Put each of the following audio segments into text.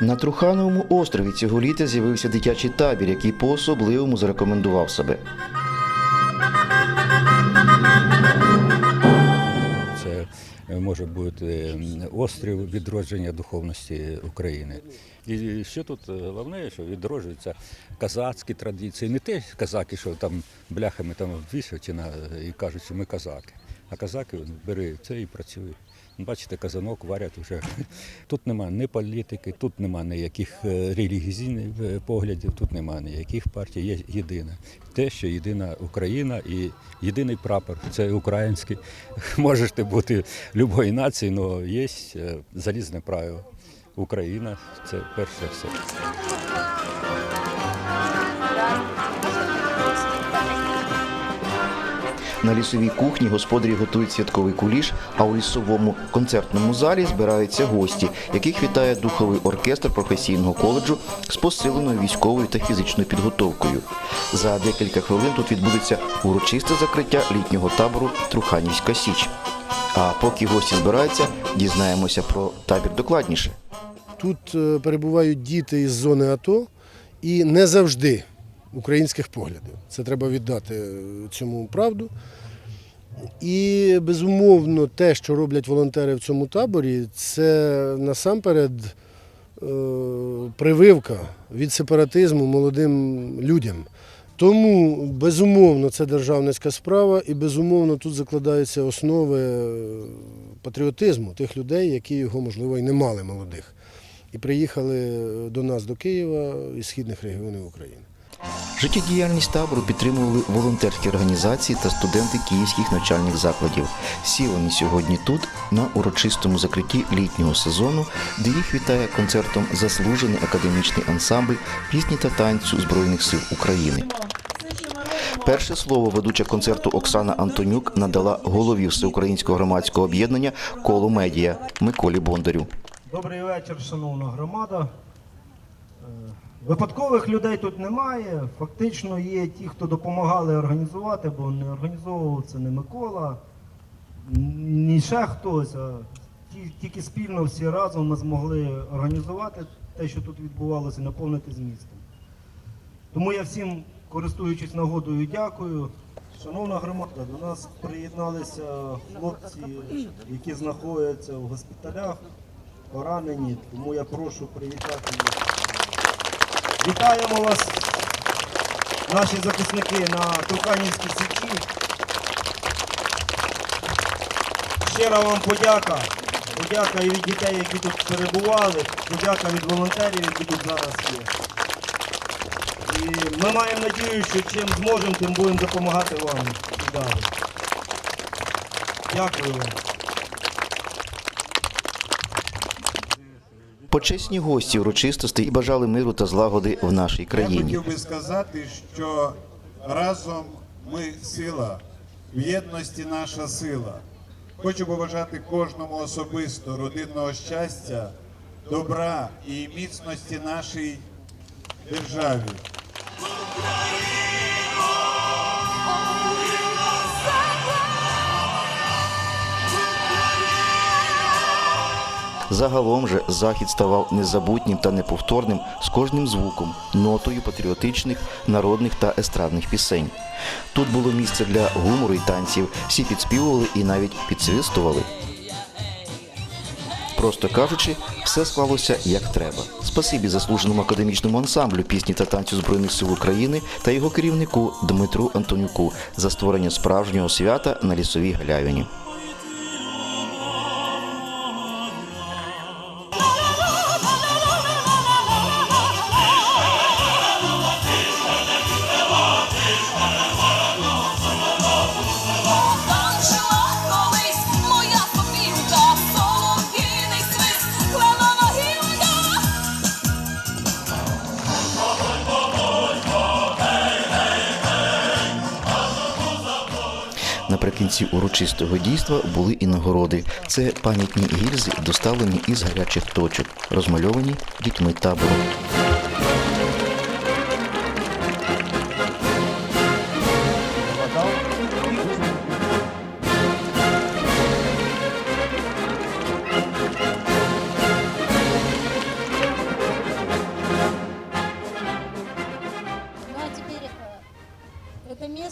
На Трухановому острові цього літа з'явився дитячий табір, який по-особливому зарекомендував себе. Це е, може бути острів відродження духовності України. І що тут е, головне, що відроджуються казацькі традиції, не те казаки, що там бляхами там вішать і, кажуть, що ми казаки. А казаки бери це і працює. Бачите, казанок варять вже. Тут нема ні політики, тут нема ніяких е, релігійних е, поглядів, тут нема ніяких партій. Є єдине. Те, що єдина Україна і єдиний прапор це український. Можете бути будь-якої нації, але є е, залізне правило. Україна це перше все. На лісовій кухні господарі готують святковий куліш, а у лісовому концертному залі збираються гості, яких вітає духовий оркестр професійного коледжу з посиленою військовою та фізичною підготовкою. За декілька хвилин тут відбудеться урочисте закриття літнього табору Труханівська Січ. А поки гості збираються, дізнаємося про табір докладніше. Тут е, перебувають діти із зони АТО і не завжди українських поглядів. Це треба віддати е, цьому правду. І безумовно, те, що роблять волонтери в цьому таборі, це насамперед е, прививка від сепаратизму молодим людям. Тому, безумовно, це державницька справа, і безумовно тут закладаються основи е, патріотизму тих людей, які його, можливо, і не мали молодих. І приїхали до нас до Києва із східних регіонів України. Життєдіяльність табору підтримували волонтерські організації та студенти київських навчальних закладів. Всі вони сьогодні тут, на урочистому закритті літнього сезону, де їх вітає концертом заслужений академічний ансамбль пісні та танцю Збройних сил України. Перше слово ведуча концерту Оксана Антонюк надала голові всеукраїнського громадського об'єднання Коло медіа Миколі Бондарю. Добрий вечір, шановна громада. Е, Випадкових людей тут немає. Фактично є ті, хто допомагали організувати, бо не організовував це не Микола, ні ще хтось. А тільки спільно всі разом ми змогли організувати те, що тут відбувалося, наповнити змістом. Тому я всім, користуючись нагодою, дякую. Шановна громада, до нас приєдналися хлопці, які знаходяться в госпіталях, поранені, тому я прошу привітати їх. Вітаємо вас, наші захисники на Труханівській січі. Щира вам подяка. Подяка і від дітей, які тут перебували, подяка від волонтерів, які тут зараз є. І ми маємо надію, що чим зможемо, тим будемо допомагати вам і далі. Дякую вам. Почесні гості урочистостей і бажали миру та злагоди в нашій країні. Я хотів би сказати, що разом ми сила, в єдності наша сила. Хочу побажати кожному особисто родинного щастя, добра і міцності нашій державі. Загалом же захід ставав незабутнім та неповторним з кожним звуком, нотою патріотичних, народних та естрадних пісень. Тут було місце для гумору і танців, всі підспівували і навіть підсвистували. Просто кажучи, все склалося як треба. Спасибі заслуженому академічному ансамблю пісні та танцю Збройних сил України та його керівнику Дмитру Антонюку за створення справжнього свята на лісовій галявині. Наприкінці урочистого дійства були і нагороди. Це пам'ятні гільзи, доставлені із гарячих точок, розмальовані дітьми табору.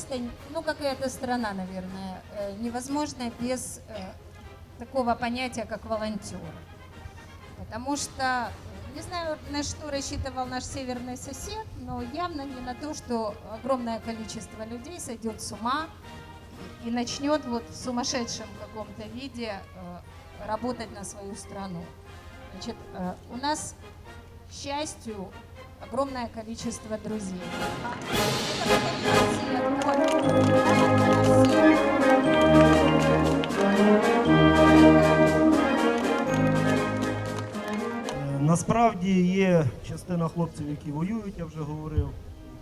Это, ну, как и эта страна, наверное, э, невозможно без э, такого понятия, как волонтер. Потому что, не знаю, на что рассчитывал наш северный сосед, но явно не на то, что огромное количество людей сойдет с ума и начнет вот в сумасшедшем каком-то виде э, работать на свою страну. Значит, э, у нас, к счастью, огромное количество друзей. Е, Насправді є частина хлопців, які воюють, я вже говорив,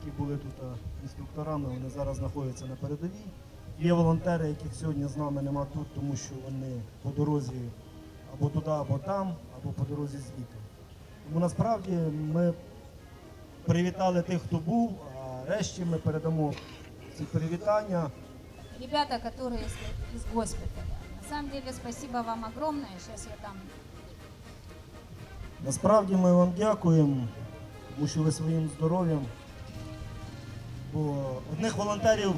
які були тут інструкторами, вони зараз знаходяться на передовій. Є волонтери, яких сьогодні з нами нема тут, тому що вони по дорозі або туди, або там, або по дорозі звідти. Тому насправді ми привітали тих, хто був, а решті ми передамо ці привітання. Ребята, которые из, из госпиталя. На самом деле, спасибо вам огромное. Сейчас я там Насправді ми вам дякуємо, тому що ви своїм здоров'ям. Бо одних волонтерів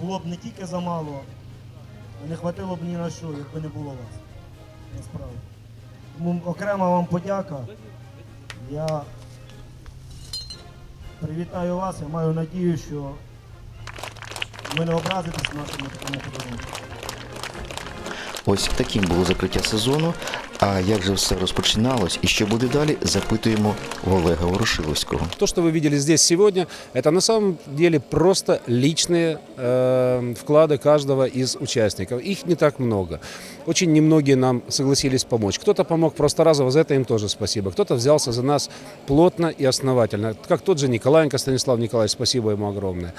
було б не тільки замало, а не хватило б ні на що, якби не було вас. Насправді. Тому окрема вам подяка. Я привітаю вас, я маю надію, що ви не образитесь нашими такому подарунками. Ось таким було закриття сезону. А як же все розпочиналось і що буде далі, запитуємо в Олега Ворошиловського. То, что вы видели здесь сегодня, это на самом деле просто личные э, вклады каждого из участников. Их не так много. Очень немногие нам согласились помочь. Кто-то помог просто разово, за это им тоже спасибо. Кто-то взялся за нас плотно и основательно. Как тот же Николаенко Станислав Николаевич, спасибо ему огромное.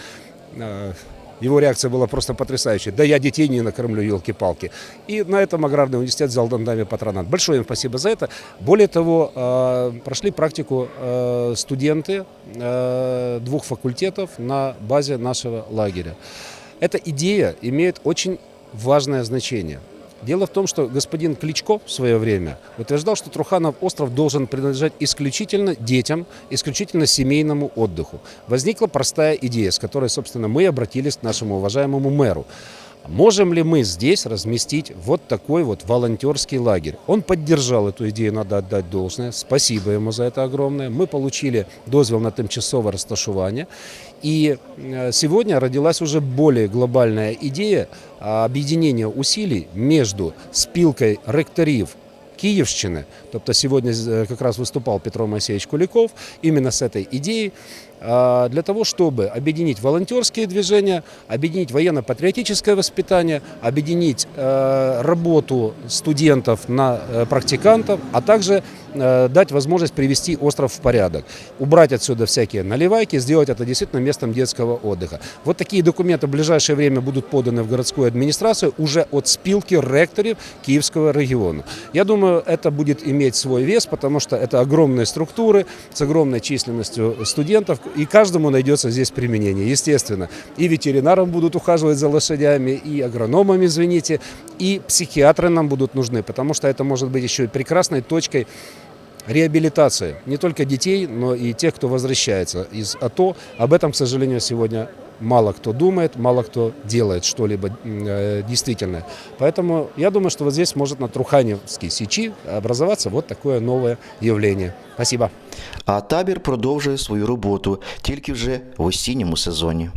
Э, Его реакция была просто потрясающей. Да я детей не накормлю, елки-палки. И на этом аграрный университет взял нами патронат. Большое им спасибо за это. Более того, э, прошли практику э, студенты э, двух факультетов на базе нашего лагеря. Эта идея имеет очень важное значение. Дело в том, что господин Кличко в свое время утверждал, что Труханов остров должен принадлежать исключительно детям, исключительно семейному отдыху. Возникла простая идея, с которой, собственно, мы обратились к нашему уважаемому мэру. Можем ли мы здесь разместить вот такой вот волонтерский лагерь? Он поддержал эту идею, надо отдать должное. Спасибо ему за это огромное. Мы получили дозвол на тимчасовое розташування. И э, сегодня родилась уже более глобальная идея объединения усилий между спилкой ректорів Киевщины, тобто сьогодні э, как раз выступал Петро Моисеевич Куликов именно с этой идеей, для того, чтобы объединить волонтерские движения, объединить военно-патриотическое воспитание, объединить э, работу студентов на э, практикантов, а также э, дать возможность привести остров в порядок, убрать отсюда всякие наливайки, сделать это действительно местом детского отдыха. Вот такие документы в ближайшее время будут поданы в городскую администрацию уже от спилки ректоров Киевского региона. Я думаю, это будет иметь свой вес, потому что это огромные структуры с огромной численностью студентов, и каждому найдется здесь применение, естественно. И ветеринарам будут ухаживать за лошадями, и агрономам, извините, и психиатры нам будут нужны, потому что это может быть еще и прекрасной точкой реабилитации не только детей, но и тех, кто возвращается из АТО. Об этом, к сожалению, сегодня мало кто думает, мало кто делает что-либо э, действительное. Поэтому я думаю, что вот здесь может на Труханевской сечи образоваться вот такое новое явление. Спасибо. А табір продовжує свою роботу тільки вже в осінньому сезоні.